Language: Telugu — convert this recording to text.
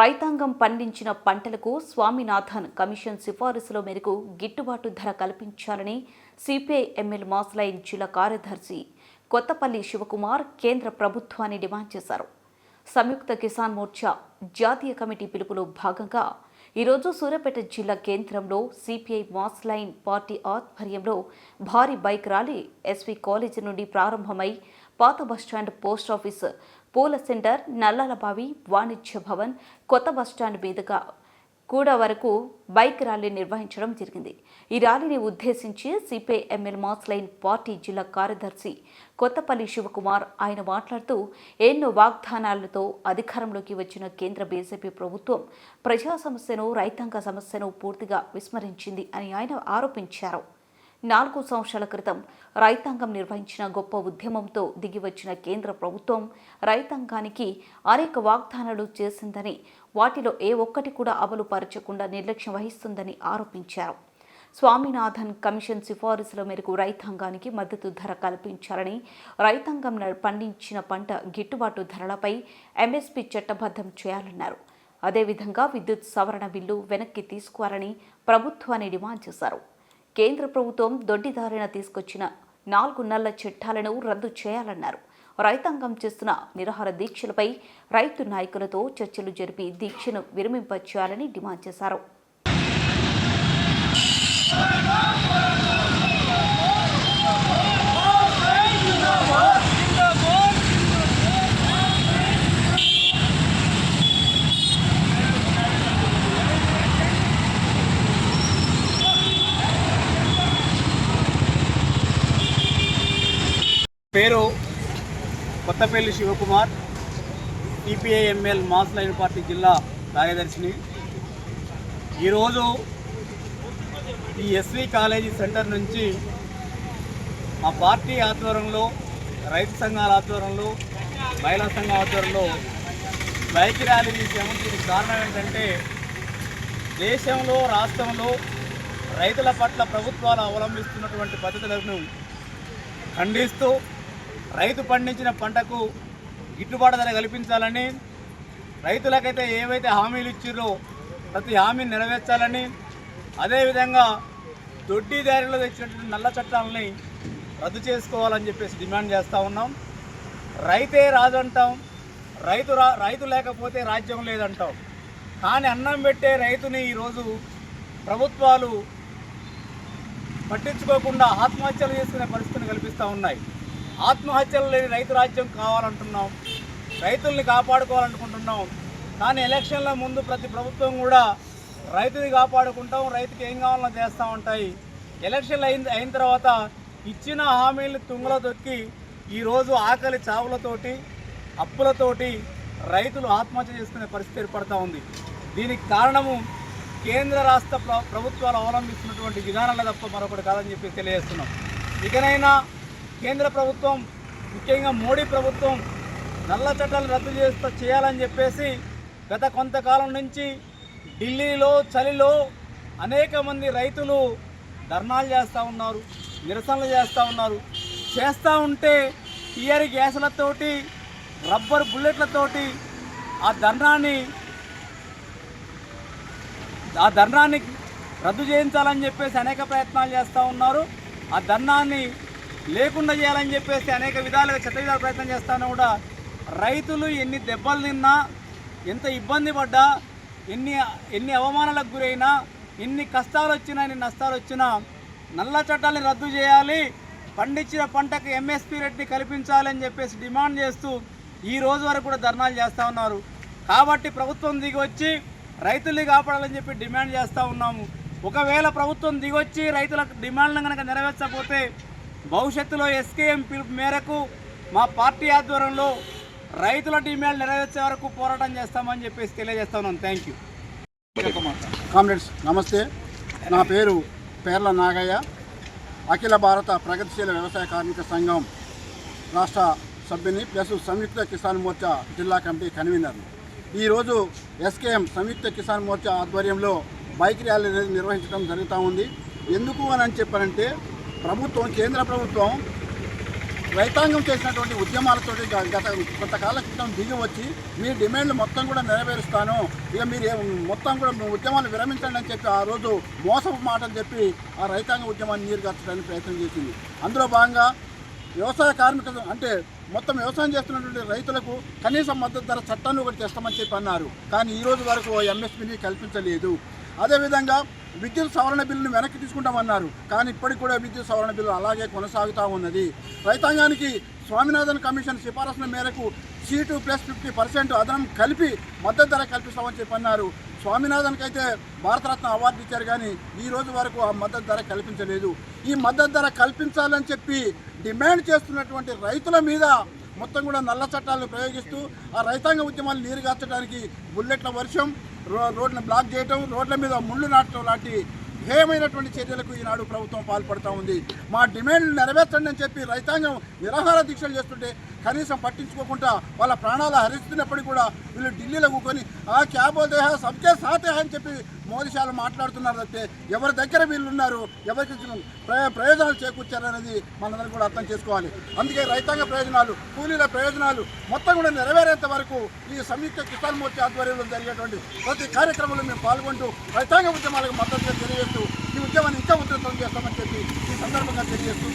రైతాంగం పండించిన పంటలకు స్వామినాథన్ కమిషన్ సిఫారసుల మేరకు గిట్టుబాటు ధర కల్పించాలని సిపిఐ ఎమ్మెల్యే మాస్లైన్ జిల్లా కార్యదర్శి కొత్తపల్లి శివకుమార్ కేంద్ర ప్రభుత్వాన్ని డిమాండ్ చేశారు. సంయుక్త కిసాన్ మోర్చా జాతీయ కమిటీ పిలుపులో భాగంగా ఈరోజు సూర్యాపేట జిల్లా కేంద్రంలో సిపిఐ మాస్ లైన్ పార్టీ ఆధ్వర్యంలో భారీ బైక్ ర్యాలీ ఎస్వి కాలేజీ నుండి ప్రారంభమై పాత బస్టాండ్ పోస్ట్ ఆఫీస్ పూల సెంటర్ నల్లాలబావి వాణిజ్య భవన్ కొత్త బస్టాండ్ మీదుగా కూడా వరకు బైక్ ర్యాలీ నిర్వహించడం జరిగింది. ఈ ర్యాలీని ఉద్దేశించి సిపిఐ మాస్లైన్ పార్టీ జిల్లా కార్యదర్శి కొత్తపల్లి శివకుమార్ ఆయన మాట్లాడుతూ ఎన్నో వాగ్దానాలతో అధికారంలోకి వచ్చిన కేంద్ర బీజేపీ ప్రభుత్వం ప్రజా సమస్యను రైతాంగ సమస్యను పూర్తిగా విస్మరించింది అని ఆయన ఆరోపించారు. నాలుగు సంవత్సరాల క్రితం రైతాంగం నిర్వహించిన గొప్ప ఉద్యమంతో దిగివచ్చిన కేంద్ర ప్రభుత్వం రైతాంగానికి అనేక వాగ్దానాలు చేసిందని వాటిలో ఏ ఒక్కటి కూడా అమలు పరచకుండా నిర్లక్ష్యం వహిస్తుందని ఆరోపించారు. స్వామినాథన్ కమిషన్ సిఫారసుల మేరకు రైతాంగానికి మద్దతు ధర కల్పించాలని రైతాంగం పండించిన పంట గిట్టుబాటు ధరలపై ఎంఎస్పీ చట్టబద్ధం చేయాలన్నారు. అదేవిధంగా విద్యుత్ సవరణ బిల్లు వెనక్కి తీసుకోవాలని ప్రభుత్వాన్ని డిమాండ్ చేశారు. కేంద్ర ప్రభుత్వం దొడ్డిదారిన తీసుకొచ్చిన నాలుగు నల్ల చట్టాలను రద్దు చేయాలన్నారు. రైతాంగం చేస్తున్న నిరాహార దీక్షలపై రైతు నాయకులతో చర్చలు జరిపి దీక్షను విరమింపచేయాలని డిమాండ్ చేశారు. పేరు Kothapalli Sivakumar CPIML mass line party జిల్లా కార్యదర్శిని. ఈరోజు ఈ ఎస్వి కాలేజీ సెంటర్ నుంచి మా పార్టీ ఆధ్వర్యంలో రైతు సంఘాల ఆధ్వర్యంలో మహిళా సంఘం ఆధ్వర్యంలో బైక్ ర్యాలీ తీసాము దీనికి కారణం ఏంటంటే దేశంలో రాష్ట్రంలో రైతుల పట్ల ప్రభుత్వాలు అవలంబిస్తున్నటువంటి పద్ధతులను ఖండిస్తూ రైతు పండించిన పంటకు గిట్టుబాటు ధర కల్పించాలని రైతులకైతే ఏవైతే హామీలు ఇచ్చిర్రో ప్రతి హామీని నెరవేర్చాలని అదేవిధంగా దొడ్డీదారిలో తెచ్చినటువంటి నల్ల చట్టాలని రద్దు చేసుకోవాలని చెప్పేసి డిమాండ్ చేస్తూ ఉన్నాం. రైతే రాజు అంటాం రైతు రా రైతు లేకపోతే రాజ్యం లేదంటాం. కానీ అన్నం పెట్టే రైతుని ఈరోజు ప్రభుత్వాలు పట్టించుకోకుండా ఆత్మహత్యలు చేసుకునే పరిస్థితిని కల్పిస్తూ ఉన్నాయి. ఆత్మహత్యలు లేని రైతు రాజ్యం కావాలంటున్నాం. రైతుల్ని కాపాడుకోవాలనుకుంటున్నాం. కానీ ఎలక్షన్ల ముందు ప్రతి ప్రభుత్వం కూడా రైతుని కాపాడుకుంటాం రైతుకి ఏం కావాలన్నా చేస్తూ ఉంటాయి. ఎలక్షన్లు అయిన అయిన తర్వాత ఇచ్చిన హామీలు తుంగలో తొక్కి ఈరోజు ఆకలి చావులతోటి అప్పులతోటి రైతులు ఆత్మహత్య చేసుకునే పరిస్థితి ఏర్పడతా ఉంది. దీనికి కారణము కేంద్ర రాష్ట్ర ప్ర- ప్రభుత్వాలు అవలంబిస్తున్నటువంటి విధానాలే తప్ప మరొకటి కాదని చెప్పి తెలియజేస్తున్నాం. ఇకనైనా కేంద్ర ప్రభుత్వం ముఖ్యంగా మోడీ ప్రభుత్వం నల్ల చట్టాలు రద్దు చేస్తా చేయాలని చెప్పేసి గత కొంతకాలం నుంచి ఢిల్లీలో చలిలో అనేక మంది రైతులు ధర్నాలు చేస్తూ ఉన్నారు నిరసనలు చేస్తూ ఉన్నారు. చేస్తూ ఉంటే టీఆర్ గ్యాసులతోటి రబ్బర్ బుల్లెట్లతోటి ఆ ధర్నాన్ని ఆ ధర్నాన్ని రద్దు చేయించాలని చెప్పేసి అనేక ప్రయత్నాలు చేస్తూ ఉన్నారు. ఆ ధర్నాన్ని లేకుండా చేయాలని చెప్పేసి అనేక విధాలుగా చెత్త విధాల ప్రయత్నం చేస్తాను కూడా. రైతులు ఎన్ని దెబ్బలు తిన్నా ఎంత ఇబ్బంది పడ్డా ఎన్ని ఎన్ని అవమానాలకు గురైనా ఎన్ని కష్టాలు వచ్చినా ఎన్ని నష్టాలు వచ్చినా నల్ల చట్టాలను రద్దు చేయాలి. పండించిన పంటకు ఎంఎస్పి రేట్ని కల్పించాలని చెప్పేసి డిమాండ్ చేస్తూ ఈ రోజు వరకు కూడా ధర్నాలు చేస్తూ ఉన్నారు. కాబట్టి ప్రభుత్వం దిగొచ్చి రైతుల్ని కాపాడాలని చెప్పి డిమాండ్ చేస్తూ ఉన్నాము. ఒకవేళ ప్రభుత్వం దిగొచ్చి రైతుల డిమాండ్లను కనుక నెరవేర్చకపోతే భవిష్యత్తులో ఎస్కేఎం పిలుపు మేరకు మా పార్టీ ఆధ్వర్యంలో రైతుల డిమాండ్ నెరవేర్చే వరకు పోరాటం చేస్తామని చెప్పేసి తెలియజేస్తామన్నాను థ్యాంక్ యూ కామ్రేడ్స్ నమస్తే. నా పేరు పేర్ల నాగయ్య. అఖిల భారత ప్రగతిశీల వ్యవసాయ కార్మిక సంఘం రాష్ట్ర సభ్యుని ప్లస్ సంయుక్త కిసాన్ మోర్చా జిల్లా కమిటీ కన్వీనర్. ఈరోజు ఎస్కేఎం సంయుక్త కిసాన్ మోర్చా ఆధ్వర్యంలో బైక్ ర్యాలీ అనేది నిర్వహించడం జరుగుతూ ఉంది. ఎందుకు అని అని చెప్పారంటే ప్రభుత్వం కేంద్ర ప్రభుత్వం రైతాంగం చేసినటువంటి ఉద్యమాలతో గత కొంతకాల క్రితం దిగి వచ్చి మీ డిమాండ్లు మొత్తం కూడా నెరవేరుస్తాను. ఇక మీరు మొత్తం కూడా మీ ఉద్యమాలు విరమించండి అని చెప్పి ఆ రోజు మోసపు మాటలు చెప్పి ఆ రైతాంగ ఉద్యమాన్ని నీరుగార్చడానికి ప్రయత్నం చేసింది. అందులో భాగంగా వ్యవసాయ కార్మికులు అంటే మొత్తం వ్యవసాయం చేస్తున్నటువంటి రైతులకు కనీస మద్దతు ధర చట్టాన్ని ఒకటి తెస్తామని చెప్పి అన్నారు. కానీ ఈ రోజు వరకు ఎంఎస్పీని కల్పించలేదు. అదేవిధంగా విద్యుత్ సవరణ బిల్లును వెనక్కి తీసుకుంటామన్నారు. కానీ ఇప్పటికి కూడా విద్యుత్ సవరణ బిల్లు అలాగే కొనసాగుతూ ఉన్నది. రైతాంగానికి స్వామినాథన్ కమిషన్ సిఫారసుల మేరకు C two plus fifty percent అదనం కలిపి మద్దతు ధర కల్పిస్తామని చెప్పి అన్నారు స్వామినాథన్కి అయితే భారతరత్న అవార్డు ఇచ్చారు కానీ ఈ రోజు వరకు ఆ మద్దతు ధర కల్పించలేదు. ఈ మద్దతు ధర కల్పించాలని చెప్పి డిమాండ్ చేస్తున్నటువంటి రైతుల మీద మొత్తం కూడా నల్ల చట్టాలను ప్రయోగిస్తూ ఆ రైతాంగ ఉద్యమాలు నీరుగార్చడానికి బుల్లెట్ల వర్షం రోడ్లను బ్లాక్ చేయటం రోడ్ల మీద ముళ్ళు నాటడం లాంటి హేయమైనటువంటి చర్యలకు ఈనాడు ప్రభుత్వం పాల్పడుతూ ఉంది. మా డిమాండ్లు నెరవేర్చండి అని చెప్పి రైతాంగం నిరాహార దీక్షలు చేస్తుంటే కనీసం పట్టించుకోకుండా వాళ్ళ ప్రాణాలు హరిస్తున్నప్పటికీ కూడా వీళ్ళు ఢిల్లీలో కూకొని ఆ క్యాబో దేహ? సబ్కే సాతే అని చెప్పి మోదీశాలు మాట్లాడుతున్నారు తప్పితే ఎవరి దగ్గర వీళ్ళు ఉన్నారు ఎవరికి ప్రయోజనాలు చేకూర్చారనేది మనందరం కూడా అర్థం చేసుకోవాలి. అందుకే రైతాంగ ప్రయోజనాలు కూలీల ప్రయోజనాలు మొత్తం కూడా నెరవేరేంత వరకు ఈ సంయుక్త కిసాన్ మోర్చా ఆధ్వర్యంలో జరిగేటువంటి ప్రతి కార్యక్రమంలో మేము పాల్గొంటూ రైతాంగ ఉద్యమాలకు మద్దతుగా తెలియజేస్తూ ఈ ఉద్యమాన్ని ఇంకా ఉధృతం చేస్తామని చెప్పి ఈ సందర్భంగా తెలియజేస్తూ